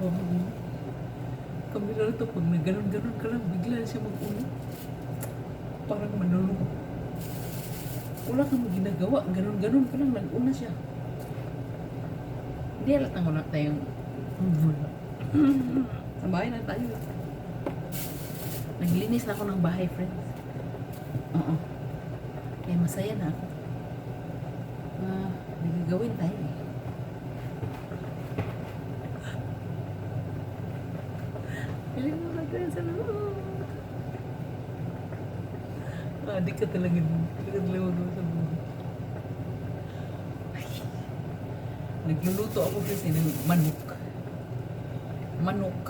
trabaho mo. Kami na ito, pag naganon-ganon ka lang, bigla siya mag-ulo. Parang manulong. Wala kang ginagawa, ganon-ganon ka lang, nag-una siya. Hindi alatang wala tayong wala. Sa bahay na tayo. Naglinis na ako ng bahay, friends. Oo. Kaya masaya na ako. Ah, nagagawin tayo eh. Galing mo na tayo sa loob. Di ka talaga, di ka talaga sa buhay. Ay. Nagluluto ako kasi ng manok. Manok.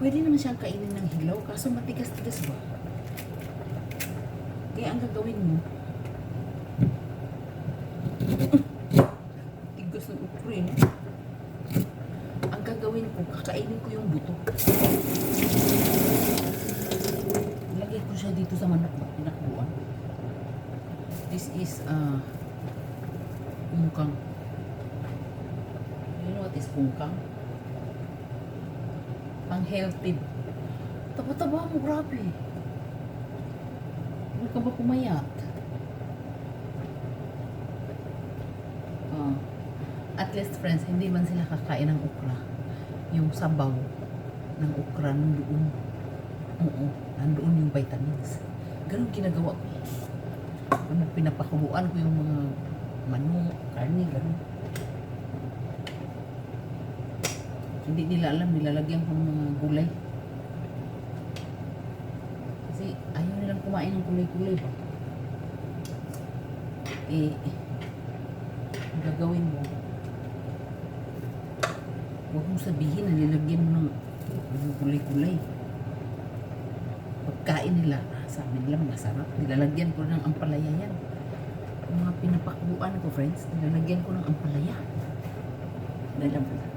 Pwede naman siyang kainin ng hilaw, kaso matigas-tigas ba? Kaya ang gagawin mo, tigas ng ukrin. Ang gagawin ko, kakainin ko yung buto. Ilagay ko siya dito sa manok ba? Pinakbuan. This is, uh, kungkang. You know what is kungkang? Pang healthy. Taba-taba mo, grabe. Hindi ka ba pumayat? Ah. at least friends, hindi man sila kakain ng okra. Yung sabaw ng okra nandoon. Oo, nandoon yung vitamins. Ganun ginagawa ko. Ano, pinapakuluan ko yung mga manok, karne, ganun. Hindi nila alam, nilalagyan ko ng mga gulay. Kasi ayaw nilang kumain ng kulay-kulay ba? Eh, gagawin mo, huwag mong sabihin na nilagyan mo ng kulay-kulay. Pagkain nila, sabi nila masarap. Nilalagyan ko ng ampalaya yan. Yung mga pinapakbuan ko, friends, nilalagyan ko ng ampalaya. Dahil ampalaya.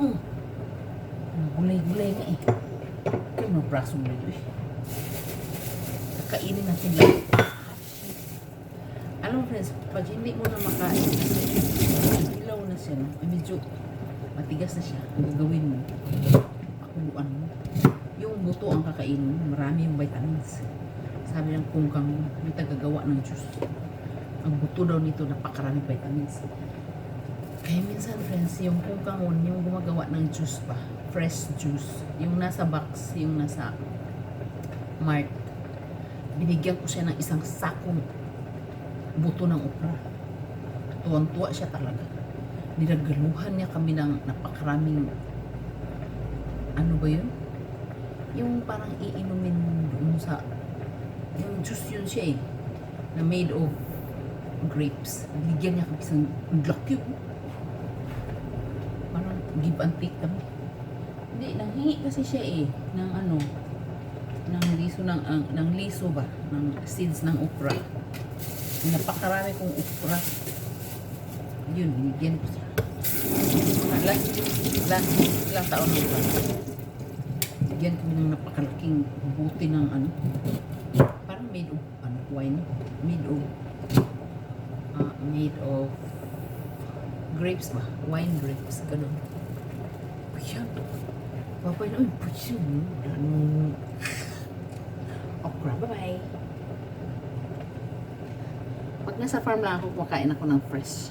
Mm. Gulay-gulay nga eh. Kaya mga brasong na eh. Kakainin natin lang. Alam mo friends, pag hindi mo na makain, ilaw na siya, no? Medyo matigas na siya. Ang gagawin mo, pakuluan mo. Buto ang kakainin marami yung vitamins. Sabi ng kungkang, may tagagawa ng juice. Ang buto daw nito, napakarami vitamins. Kaya minsan friends, yung kungkangon, yung gumagawa ng juice pa, fresh juice, yung nasa box, yung nasa mart, binigyan ko siya ng isang sakong buto ng okra. Tuwang-tuwa siya talaga. Nilagaluhan niya kami ng napakaraming ano ba yun? Yung parang iinumin doon sa yung juice yun siya eh na made of grapes. Bigyan niya kami isang ang laki. Parang give and take kami. Hindi, nanghingi kasi siya eh ng ano ng liso ng ang ng liso ba ng seeds ng okra napakarami kong okra yun binigyan ko siya last last ilang taon ba bigyan kami ng napakalaking buti ng ano parang made of ano wine made of ah, made of grapes ba wine grapes ganun yan Papay na, uy, yun. Ano? Okra, bye-bye. Pag nasa farm lang ako, kumakain ako ng fresh.